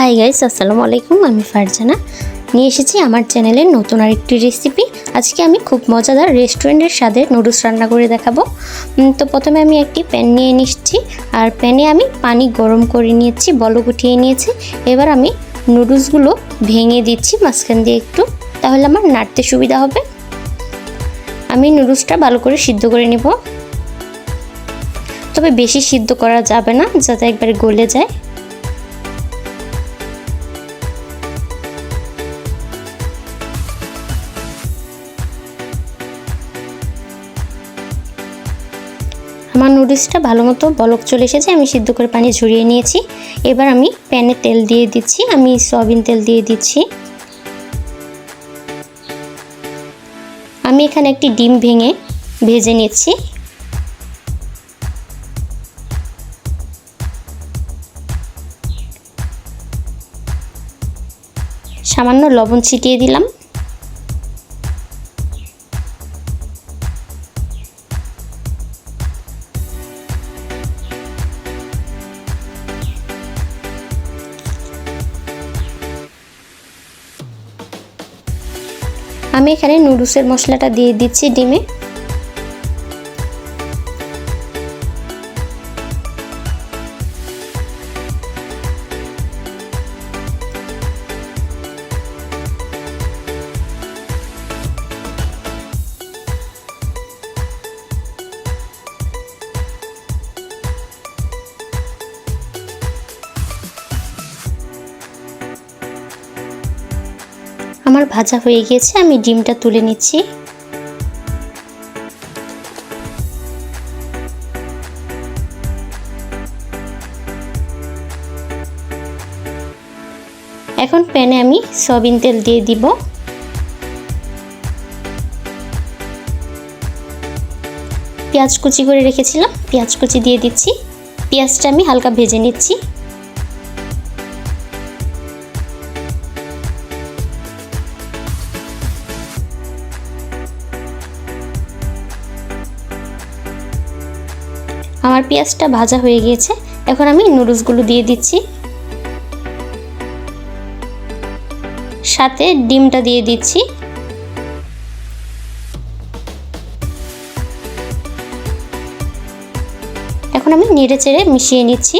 Hi guys আসসালামু আলাইকুম, আমি ফারজানা। নিয়ে এসেছি আমার চ্যানেলের নতুন আরেকটি রেসিপি আজকে আমি খুব মজাদার রেস্টুরেন্টের স্বাদে নুডলস রান্না করে দেখাবো। তো প্রথমে আমি একটি প্যান নিয়ে নিচ্ছি, আর প্যানে আমি পানি গরম করে নিয়েছি বলক উঠিয়ে নিয়েছি। এবার আমি নুডলসগুলো ভেঙে দিচ্ছি মাঝখান দিয়ে একটু, তাহলে আমার নাড়তে সুবিধা হবে। আমি নুডলসটা ভালো করে সিদ্ধ করে নেব। তবে বেশি সিদ্ধ করা যাবে না, যাতে একবারে গলে যায়। আমার নুডলসটা ভালো মতো বলক চলে এসেছে, আমি সিদ্ধ করে পানি ঝরিয়ে নিয়েছি। এবার আমি প্যানে তেল দিয়ে দিচ্ছি, আমি সয়াবিন তেল দিয়ে দিচ্ছি। আমি এখানে একটি ডিম ভেঙে ভেজে নিচ্ছি। সামান্য লবণ ছিটিয়ে দিলাম। আমি এখানে নুডলসের মশলাটা দিয়ে দিচ্ছি ডিমে। আমার ভাজা হয়ে গিয়েছে, আমি ডিমটা তুলে নিচ্ছি। এখন প্যানে আমি সয়াবিন তেল দিয়ে দিব। পেঁয়াজ কুচি করে রেখেছিলাম, পেঁয়াজ কুচি দিয়ে দিচ্ছি। পেঁয়াজটা আমি হালকা ভেজে নিচ্ছি। আমার পেঁয়াজটা ভাজা হয়ে গিয়েছে। এখন আমি নুডলসগুলো দিয়ে দিচ্ছি। সাথে ডিমটা দিয়ে দিচ্ছি। এখন আমি নেড়ে চেড়ে মিশিয়ে নিচ্ছি।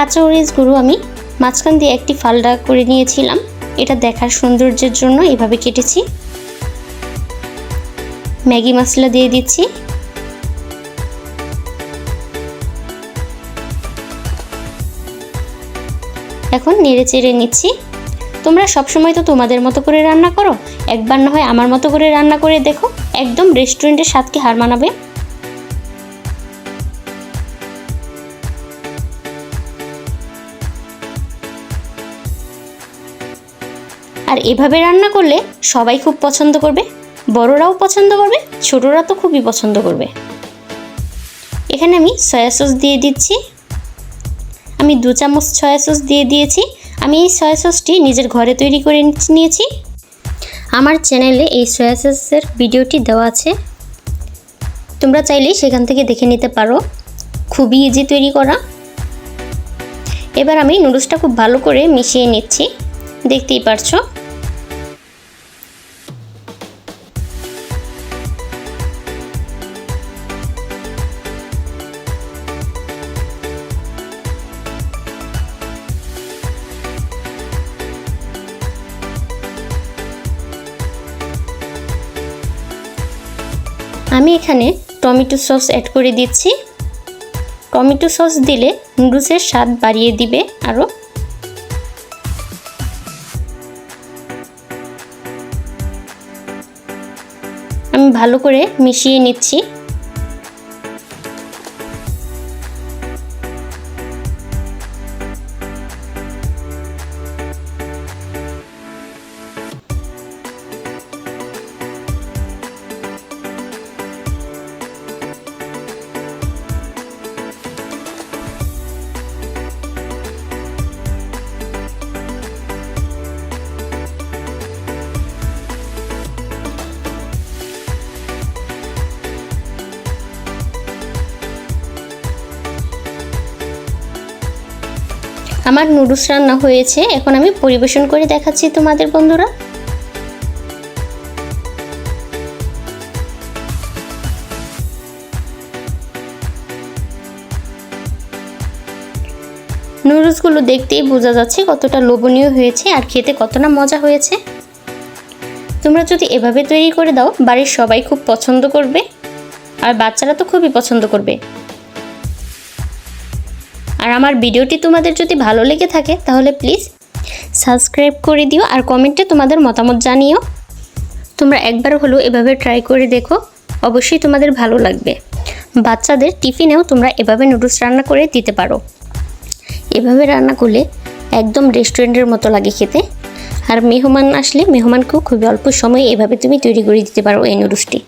কাঁচামরিচ গুঁড়ো আমি মাঝখান দিয়ে একটি ফালডা করে নিয়েছিলাম। এটা দেখার সৌন্দর্যের জন্য এভাবে কেটেছি। ম্যাগি মশলা দিয়ে দিচ্ছি। এখন নেড়ে চেড়ে নিচ্ছি। তোমরা সবসময় তো তোমাদের মতো করে রান্না করো। একবার না হয় আমার মতো করে রান্না করে দেখো। একদম রেস্টুরেন্টের স্বাদকে হার মানাবে। আর এভাবে রান্না করলে সবাই খুব পছন্দ করবে, বড়রাও পছন্দ করবে, ছোটরা তো খুবই পছন্দ করবে। এখানে আমি সয়া সস দিয়ে দিচ্ছি। আমি দু চামচ সয়া সস দিয়ে দিয়েছি। আমি এই সয়া সসটি নিজের ঘরে তৈরি করে নিয়েছি। আমার চ্যানেলে এই সয়া সসের ভিডিওটি দেওয়া আছে। তোমরা চাইলেই সেখান থেকে দেখে নিতে পারো। খুবই ইজি তৈরি করা। এবার আমি নুডলসটা খুব ভালো করে মিশিয়ে নিচ্ছি। দেখতেই পারছ? আমি এখানে টমেটো সস অ্যাড করে দিচ্ছি। টমেটো সস দিলে নুডলসের স্বাদ বাড়িয়ে দিবে আরও আমি ভালো করে মিশিয়ে নিচ্ছি। আমার নুডলস রান্না হয়েছে, এখন আমি পরিবেশন করে দেখাচ্ছি তোমাদের বন্ধুরা। নুডলসগুলো দেখতেই বোঝা যাচ্ছে কতটা লোভনীয় হয়েছে আর খেতে কতটা মজা হয়েছে। তোমরা যদি এভাবে তৈরি করে দাও, বাড়ির সবাই খুব পছন্দ করবে। আর বাচ্চারা তো খুবই পছন্দ করবে। আর আমার ভিডিওটি তোমাদের যদি ভালো লেগে থাকে, তাহলে প্লিজ সাবস্ক্রাইব করে দিও আর কমেন্টে তোমাদের মতামত জানিও। তোমরা একবার হলেও এভাবে ট্রাই করে দেখো, অবশ্যই তোমাদের ভালো লাগবে। বাচ্চাদের টিফিনেও তোমরা এভাবে নুডলস রান্না করে দিতে পারো। এভাবে রান্না করলে একদম রেস্টুরেন্টের মতো লাগে খেতে। আর মেহমান আসলে মেহমানকেও খুবই অল্প সময়ে এভাবে তুমি তৈরি করে দিতে পারো এই নুডলসটি